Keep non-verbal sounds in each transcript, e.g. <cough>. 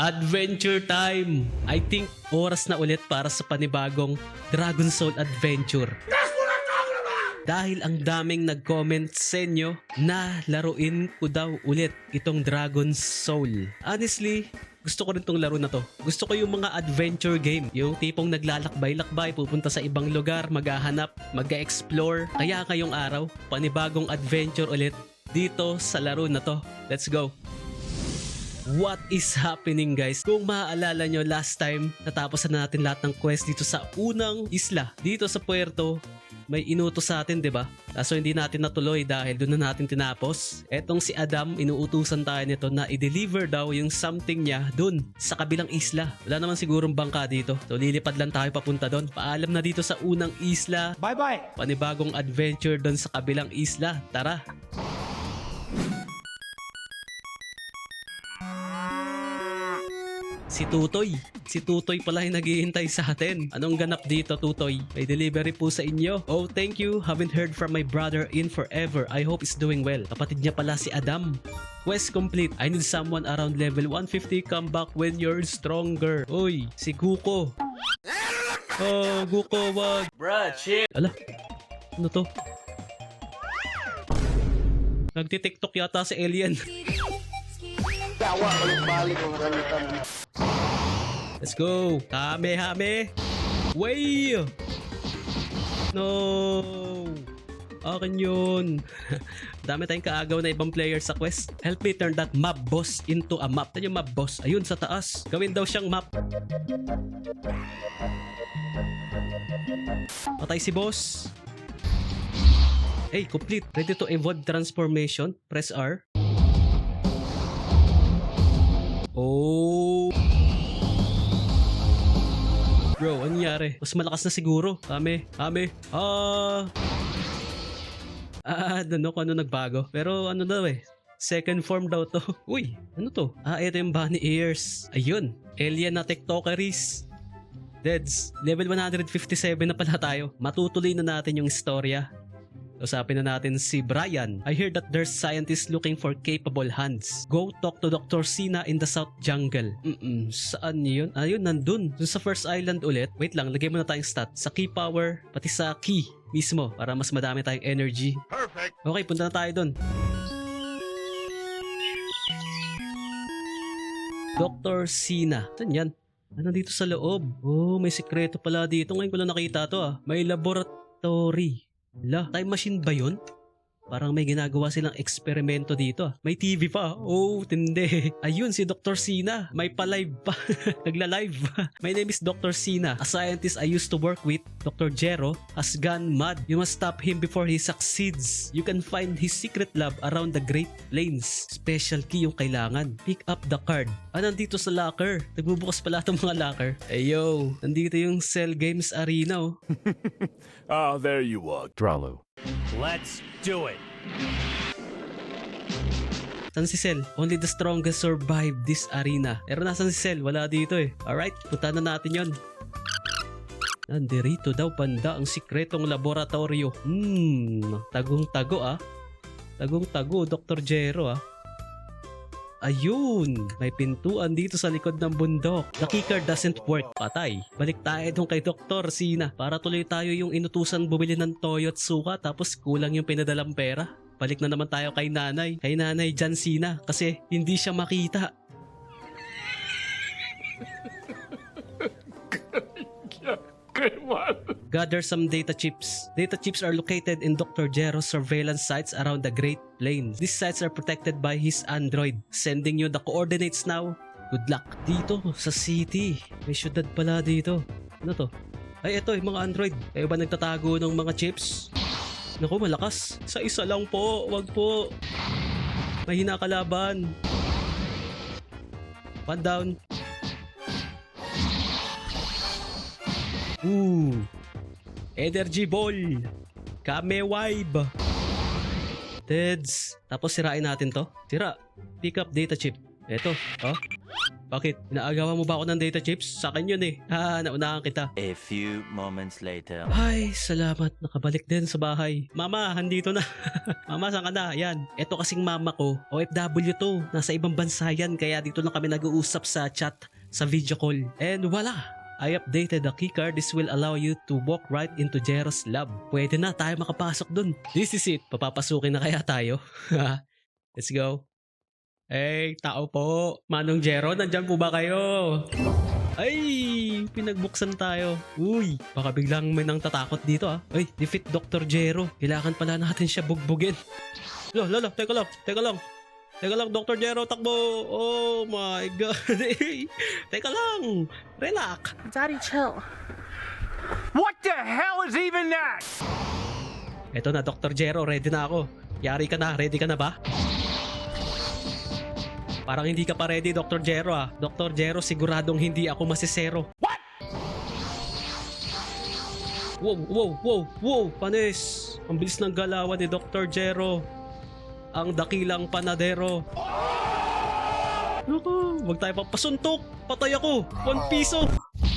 Adventure time! I think oras na ulit para sa panibagong Dragon Soul Adventure. Dahil ang daming nag-comment sa inyo na laruin ko daw ulit itong Dragon Soul. Honestly, gusto ko rin tong laro na to. Gusto ko yung mga adventure game. Yung tipong naglalakbay-lakbay, pupunta sa ibang lugar, maghahanap, mag-explore. Kaya kayong araw, panibagong adventure ulit dito sa laro na to. Let's go! What is happening guys? Kung maaalala nyo last time, natapos na natin lahat ng quest dito sa unang isla. Dito sa Puerto, may inutos sa atin, 'di ba? Kaso hindi natin natuloy dahil doon na natin tinapos. Etong si Adam, inuutusan tayo nito na i-deliver daw yung something niya doon sa kabilang isla. Wala naman sigurong bangka dito. So lilipad lang tayo papunta doon. Paalam na dito sa unang isla. Bye-bye. Panibagong adventure doon sa kabilang isla. Tara! Si Tutoy. Si Tutoy pala yung naghihintay sa atin. Anong ganap dito, Tutoy? May delivery po sa inyo. Oh, thank you. Haven't heard from my brother in forever. I hope he's doing well. Kapatid niya pala si Adam. Quest complete. I need someone around level 150. Come back when you're stronger. Uy, si Guko. Oh, Guko, wag. Bruh, chill. Ala, ano to? Nagtitiktok yata si Alien. Yawa, balik-balik ang. Let's go! Hame, hame! Way! No! Akin yun. <laughs> Dami tayong kaagaw na ibang players sa quest. Help me turn that map boss into a map. Yan yung map boss. Ayun, sa taas. Gawin daw siyang map. Patay si boss. Hey, complete. Ready to evolve transformation. Press R. Oh. Bro, ano nangyari? Mas malakas na siguro. Kame, kame. Ah. Ah, know kung ano nagbago. Pero ano daw eh. Second form daw to. <laughs> Uy, ano to? Ah, ito yung bunny ears. Ayun. Alien na tiktokeries. Deads, level 157 na pala tayo. Matutuloy na natin yung istorya. Usapin na natin si Brian. I hear that there's scientists looking for capable hands. Go talk to Dr. Sina in the South Jungle. Mm-mm, saan yun? Ayun, nandun. Dun sa first island ulit. Wait lang, lagay muna tayong stat. Sa key power, pati sa key mismo para mas madami tayong energy. Perfect. Okay, punta na tayo dun. Dr. Sina. Saan yan? Ano dito sa loob? Oh, may sikreto pala dito. Ngayon ko lang nakita to ah. May laboratory. La, time machine ba yun? Parang may ginagawa silang eksperimento dito. ah. May TV pa. Oh, tindi. <laughs> Ayun, si Dr. Sina. May pa-live pa. <laughs> Nagla-live. <laughs> My name is Dr. Sina. A scientist I used to work with, Dr. Jero, has gone mad. You must stop him before he succeeds. You can find his secret lab around the Great Plains. Special key yung kailangan. Pick up the card. Ah, nandito sa locker. Nagbubukas pala itong mga locker. Ayo, nandito yung Cell Games Arena oh. Ah, there you are. Dralu. Let's do it. Saan si Cell? Only the strongest survive this arena. Pero nasan si Cell? Wala dito eh. Alright, punta na natin yon. Nandirito daw banda ang sikretong laboratorio. Hmm, tagong-tago ah. Tagong-tago, Dr. Jero ah. Ayun! May pintuan dito sa likod ng bundok. The kicker doesn't work. Patay. Balik tayo dun kay Dr. Sina para tuloy tayo yung inutusan bumili ng toyo at suka tapos kulang yung pinadalang pera. Balik na naman tayo kay nanay. Kay nanay Jan Sina kasi hindi siya makita. Gather some data chips. Data chips are located in Dr. Jero's surveillance sites around the Great Plains. These sites are protected by his android. Sending you the coordinates now. Good luck. Dito, sa city. May syudad pala dito. Ano to? Ay, ito, yung mga android. Kayo ba nagtatago ng mga chips? Naku, malakas. Sa isa lang po. Wag po. Mahina kalaban. One down. Ooh. Energy Ball. Kame Vibe. Teds. Tapos sirain natin to. Sira. Pick up data chip. Eto. Oh. Bakit? Inaagawan mo ba ako ng data chips? Sa akin yun eh. Ha, <laughs> naunahan kita. A few moments later. Ay, salamat. Nakabalik din sa bahay. Mama, handito na. <laughs> mama, saan ka na? Yan. Ito kasing mama ko, OFW to. Nasa ibang bansa yan, kaya dito lang kami nag-uusap sa chat, sa video call. And wala. I updated the keycard. This will allow you to walk right into Jero's lab. Pwede na tayo makapasok dun. This is it. Papapasukin na kaya tayo? <laughs> Let's go. Hey, tao po. Manong Jero, nandyan po ba kayo? Ay, pinagbuksan tayo. Uy, baka biglang may nang tatakot dito ah. Ay, defeat Dr. Jero. Kailangan pala natin siya bugbugin. Lo, lolo, teka lang, teka lang. Teka lang, Dr. Jero, takbo. Oh my God. <laughs> teka lang. Relax. Daddy, chill. What the hell is even that? Eto na, Dr. Jero, ready na ako. Yari ka na, ready ka na ba? Parang hindi ka pa ready, Dr. Jero ah. Dr. Jero, siguradong hindi ako masisero. What? Wow, wow, wow, wow, panis. Ang bilis ng galawan ni Dr. Jero. Ang dakilang panadero. Naku, wag tayo papasuntok. Patay ako. One piso.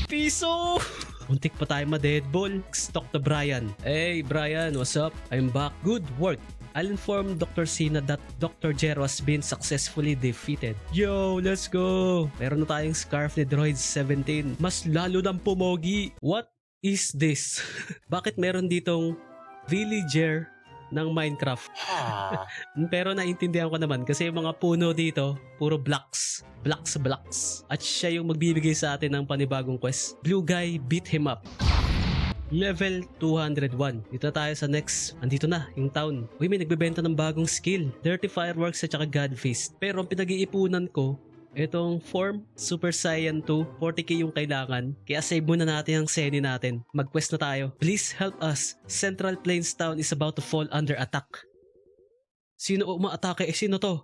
Piso. Muntik pa tayo ma-deadball. Stock to Brian. Hey Brian, what's up? I'm back. Good work. I'll inform Dr. Sina that Dr. Jero has been successfully defeated. Yo, let's go! Meron na tayong scarf ni Droid 17. Mas lalo ng pumogi. What is this? <laughs> Bakit meron ditong villager ng Minecraft? <laughs> Pero naintindihan ko naman kasi yung mga puno dito, puro blocks. Blocks, blocks. At siya yung magbibigay sa atin ng panibagong quest. Blue guy, beat him up. Level 201. Dito tayo sa next. Andito na, yung town. Uy, may nagbebenta ng bagong skill. Dirty Fireworks at saka God Feast. Pero ang pinag-iipunan ko, Itong form, Super Saiyan 2, 40k yung kailangan. Kaya save muna natin ang seni natin. Mag-quest na tayo. Please help us. Central Plains Town is about to fall under attack. Sino umaatake? Eh, sino to?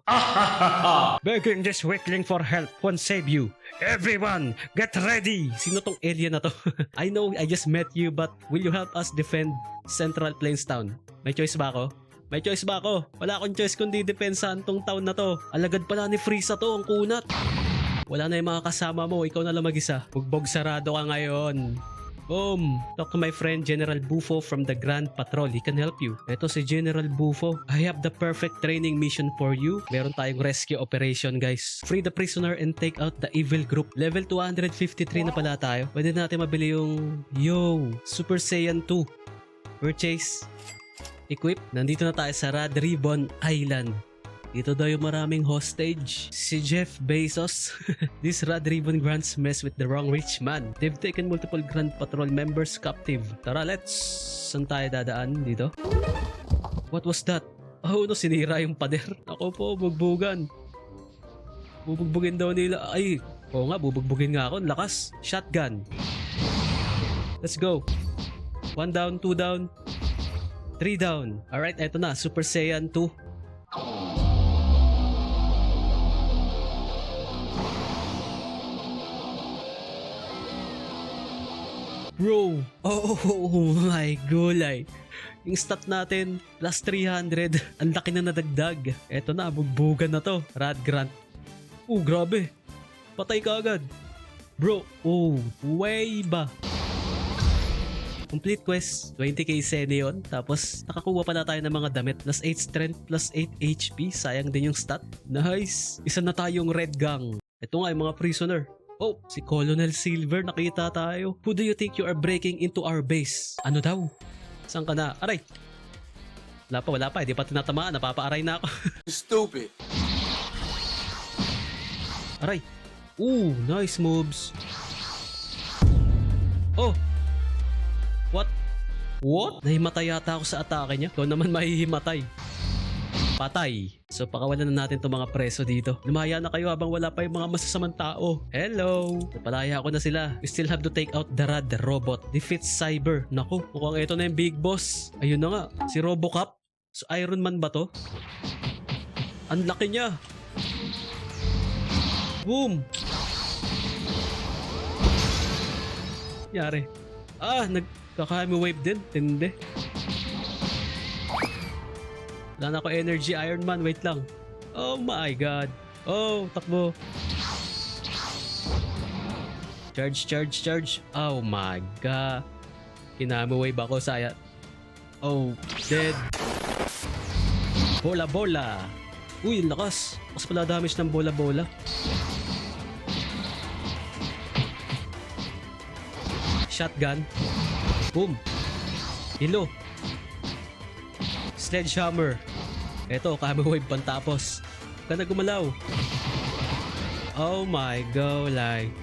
<laughs> Begging this weakling for help won't save you. Everyone, get ready! Sino tong alien na to? <laughs> I know I just met you but will you help us defend Central Plains Town? May choice ba ako? May choice ba ako? Wala akong choice kundi depensahan tong town na to. Alagad pala ni Frieza to, ang kunat. Wala na yung mga kasama mo, ikaw na lang mag-isa. Bugbog sarado ka ngayon. Boom! Talk to my friend General Bufo from the Grand Patrol. He can help you. Ito si General Bufo. I have the perfect training mission for you. Meron tayong rescue operation guys. Free the prisoner and take out the evil group. Level 253 na pala tayo. Pwede natin mabili yung Yo! Super Saiyan 2. Purchase. Equip. Nandito na tayo sa Rad Ribbon Island. Dito daw yung maraming hostage. Si Jeff Bezos. <laughs> This Rad Ribbon grants mess with the wrong rich man. They've taken multiple Grand Patrol members captive. Tara, let's... Saan tayo dadaan dito? What was that? Oh, no, sinira yung pader. Ako po, bugbugan. Bubugbugin daw nila. Ay, oo nga, bubugbugin nga ako. Lakas. Shotgun. Let's go. One down, two down, three down. Alright, eto na. Super Saiyan 2. Bro, oh <laughs> my gulay. Yung stat natin, plus <laughs> 300. Ang laki na nadagdag. Eto na, bugbugan na to. Rad Grant. Oh, grabe. Patay ka agad. Bro, oh, way ba? Complete quest, 20k sene yun. Tapos, nakakuha pala tayo ng mga damit. Plus 8 strength, plus 8 HP. Sayang din yung stat. Nice! Isa na tayong red gang. Ito nga yung mga prisoner. Oh, si Colonel Silver, nakita tayo. Who do you think you are breaking into our base? Ano daw? Saan ka na? Aray! Wala pa, wala pa. Hindi pa tinatamaan. Napapaaray na ako. <laughs> Stupid. Aray! Ooh, nice moves. Oh! What? What? Nahimatay yata ako sa atake niya. Ikaw naman mahihimatay. Patay. So pakawalan na natin itong mga preso dito. Lumaya na kayo habang wala pa yung mga masasamang tao. Hello! Napalaya ko na sila. We still have to take out the Rad robot. Defeat Cyber. Naku, mukhang ito na yung big boss. Ayun na nga, si Robocop. So Iron Man ba to? Ang laki niya. Boom! Yari. Ah, nagkakami wave din. Tindi. Wala na ako energy Iron Man. Wait lang. Oh my God. Oh, takbo. Charge, charge, charge. Oh my god. Kinamuway ba ako saya? Oh, dead. Bola, bola. Uy, lakas. Mas pala damage ng bola, bola. Shotgun. Boom. Hilo. Sledgehammer. Eto, kami wave pantapos. Huwag ka na gumalaw. Oh my god, like.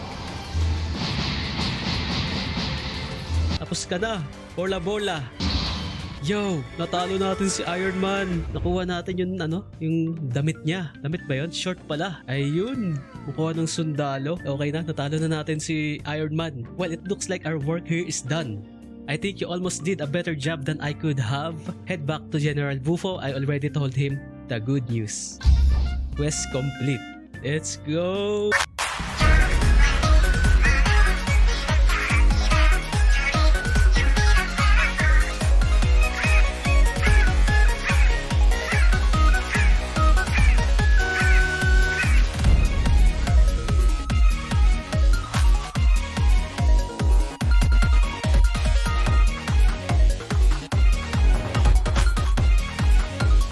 Tapos ka na. Bola bola. Yo, natalo natin si Iron Man. Nakuha natin yung ano, yung damit niya. Damit ba yun? Short pala. Ayun. Kukuha ng sundalo. Okay na, natalo na natin si Iron Man. Well, it looks like our work here is done. I think you almost did a better job than I could have. Head back to General Bufo. I already told him the good news. Quest complete. Let's go!